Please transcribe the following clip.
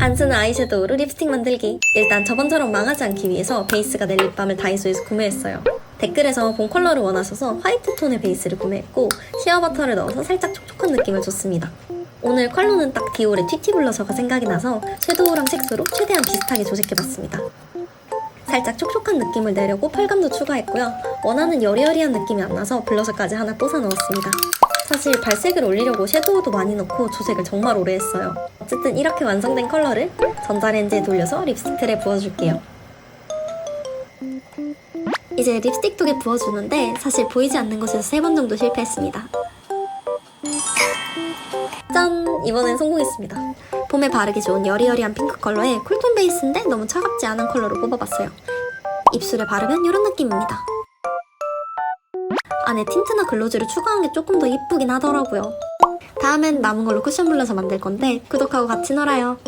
안 쓰는 아이섀도우로 립스틱 만들기. 일단 저번처럼 망하지 않기 위해서 베이스가 된 립밤을 다이소에서 구매했어요. 댓글에서 본 컬러를 원하셔서 화이트 톤의 베이스를 구매했고 시어버터를 넣어서 살짝 촉촉한 느낌을 줬습니다. 오늘 컬러는 딱 디올의 튀티 블러셔가 생각이 나서 섀도우랑 색소로 최대한 비슷하게 조색해봤습니다. 살짝 촉촉한 느낌을 내려고 펄감도 추가했고요. 원하는 여리여리한 느낌이 안 나서 블러셔까지 하나 또 사놓았습니다. 사실 발색을 올리려고 섀도우도 많이 넣고 조색을 정말 오래 했어요. 어쨌든 이렇게 완성된 컬러를 전자레인지에 돌려서 립스틱 틀에 부어줄게요. 이제 립스틱 독에 부어주는데 사실 보이지 않는 곳에서 세번 정도 실패했습니다. 짠! 이번엔 성공했습니다. 봄에 바르기 좋은 여리여리한 핑크 컬러에 쿨톤 베이스인데 너무 차갑지 않은 컬러로 뽑아봤어요. 입술에 바르면 이런 느낌입니다. 안에 틴트나 글로즈를 추가한 게 조금 더 이쁘긴 하더라고요. 다음엔 남은 걸로 쿠션 블러셔 만들 건데 구독하고 같이 놀아요.